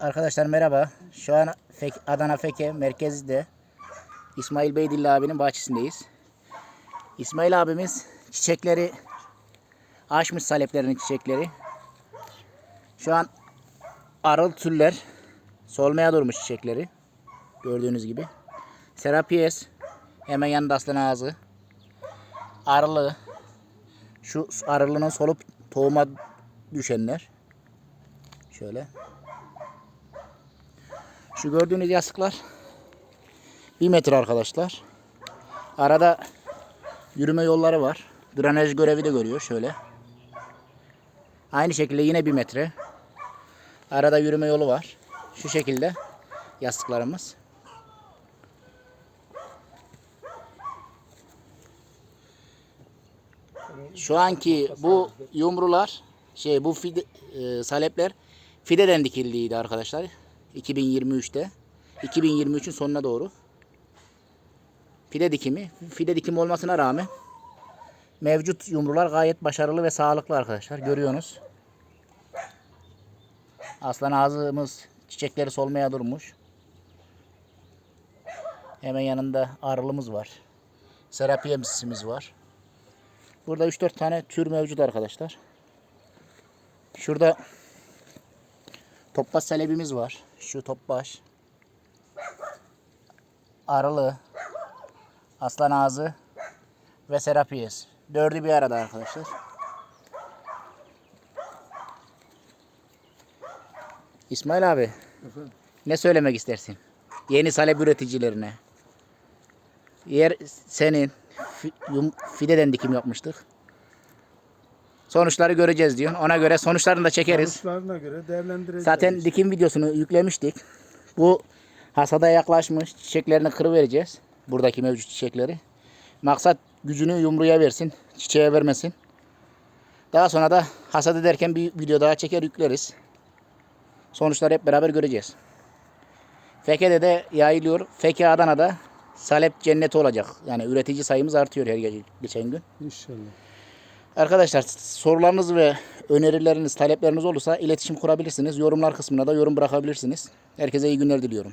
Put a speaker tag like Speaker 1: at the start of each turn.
Speaker 1: Arkadaşlar merhaba. Şu an Adana Feke merkezde İsmail Beydilli abinin bahçesindeyiz. İsmail abimiz çiçekleri açmış saleplerinin çiçekleri. Şu an arıl türler solmaya durmuş çiçekleri. Gördüğünüz gibi. Serapies hemen yanında aslan ağzı. Arılı. Şu arılının solup tohuma düşenler. Şöyle. Şu gördüğünüz yastıklar 1 metre arkadaşlar. Arada yürüme yolları var. Drenaj görevi de görüyor şöyle. Aynı şekilde yine 1 metre. Arada yürüme yolu var. Şu şekilde yastıklarımız. Şu anki bu yumrular şey bu fide, e, salepler fideden dikildiydi arkadaşlar. 2023'te. 2023'ün sonuna doğru. Fide dikimi. Fide dikimi olmasına rağmen mevcut yumrular gayet başarılı ve sağlıklı arkadaşlar. Görüyorsunuz. Aslan ağzımız çiçekleri solmaya durmuş. Hemen yanında arılımız var. Serapiyemsimiz var. Burada 3-4 tane tür mevcut arkadaşlar. Şurada topbaş selebimiz var. Şu topbaş. Arılı. Aslan ağzı. Ve serapiyes. Dördü bir arada arkadaşlar. İsmail abi. Ne söylemek istersin? Yeni salep üreticilerine. Yer senin. Fideden dikim yapmıştık. Sonuçları göreceğiz diyorsun. Ona göre sonuçlarını da çekeriz.
Speaker 2: Sonuçlarına göre değerlendireceğiz.
Speaker 1: Zaten dikim videosunu yüklemiştik. Bu hasada yaklaşmış. Çiçeklerini kırıvereceğiz. Buradaki mevcut çiçekleri. Maksat gücünü yumruya versin. Çiçeğe vermesin. Daha sonra da hasat ederken bir video daha çeker yükleriz. Sonuçları hep beraber göreceğiz. Feke'de de yayılıyor. Feke Adana'da salep cenneti olacak. Yani üretici sayımız artıyor her geçen gün.
Speaker 2: İnşallah.
Speaker 1: Arkadaşlar sorularınız ve önerileriniz, talepleriniz olursa iletişim kurabilirsiniz. Yorumlar kısmına da yorum bırakabilirsiniz. Herkese iyi günler diliyorum.